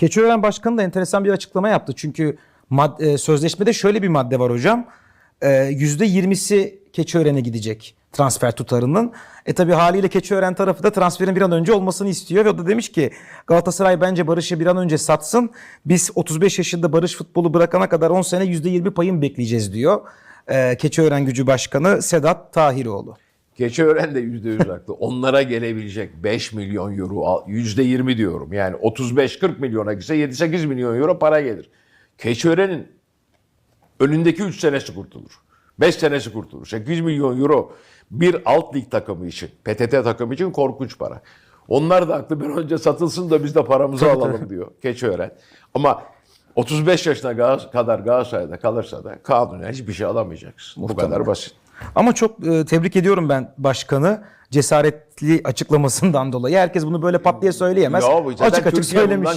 Keçiören Başkanı da enteresan bir açıklama yaptı. Çünkü mad- e, sözleşmede şöyle bir madde var hocam. E, %20'si Keçiören'e gidecek transfer tutarının. E tabi haliyle Keçiören tarafı da transferin bir an önce olmasını istiyor. Ve o da demiş ki Galatasaray bence Barış'ı bir an önce satsın. Biz 35 yaşında Barış futbolu bırakana kadar 10 sene %20 payın bekleyeceğiz diyor. E, Keçiören Gücü Başkanı Sedat Tahiroğlu. Keçiören de %100 haklı. Onlara gelebilecek 5 milyon euro, al- %20 diyorum. Yani 35-40 milyona gitse 7-8 milyon euro para gelir. Keçiören'in önündeki 3 senesi kurtulur. 5 senesi kurtulur. 800 milyon euro bir alt lig takımı için, PTT takımı için korkunç para. Onlar da haklı. An önce satılsın da biz de paramızı alalım diyor Keçiören. Ama 35 yaşına kadar Galatasaray'da kalırsa da kanunen hiçbir şey alamayacaksın. Bu kadar basit. Ama çok e, tebrik ediyorum ben başkanı cesaretli açıklamasından dolayı. Herkes bunu böyle pat diye söyleyemez. Ya bu zaten açık açık Türkiye söylemiş.